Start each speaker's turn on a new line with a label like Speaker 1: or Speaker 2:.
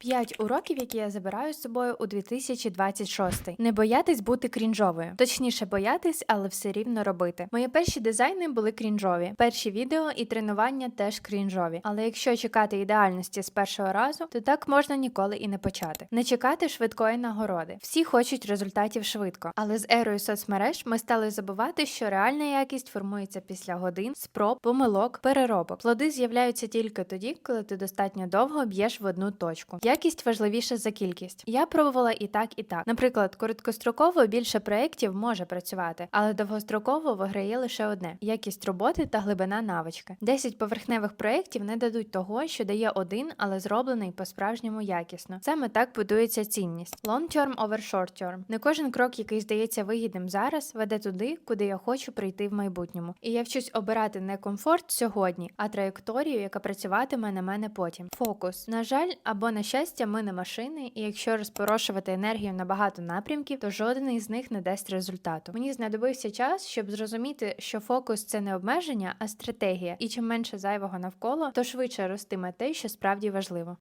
Speaker 1: П'ять уроків, які я забираю з собою у 2026. Не боятись бути крінжовою. Точніше боятись, але все рівно робити. Мої перші дизайни були крінжові. Перші відео і тренування теж крінжові. Але якщо чекати ідеальності з першого разу, то так можна ніколи і не почати. Не чекати швидкої нагороди. Всі хочуть результатів швидко, але з ерою соцмереж ми стали забувати, що реальна якість формується після годин, спроб, помилок, переробок. Плоди з'являються тільки тоді, коли ти достатньо довго б'єш в одну точку. Якість важливіша за кількість. Я пробувала і так, і так. Наприклад, короткостроково більше проєктів може працювати, але довгостроково виграє лише одне: якість роботи та глибина навички. 10 поверхневих проєктів не дадуть того, що дає один, але зроблений по-справжньому якісно. Саме так будується цінність. Long term over short term. Не кожен крок, який здається вигідним зараз, веде туди, куди я хочу прийти в майбутньому. І я вчусь обирати не комфорт сьогодні, а траєкторію, яка працюватиме на мене потім. Фокус. На жаль, або на щастя, ми не машини, і якщо розпорошувати енергію на багато напрямків, то жоден із них не дасть результату. Мені знадобився час, щоб зрозуміти, що фокус це не обмеження, а стратегія. І чим менше зайвого навколо, то швидше ростиме те, що справді важливо.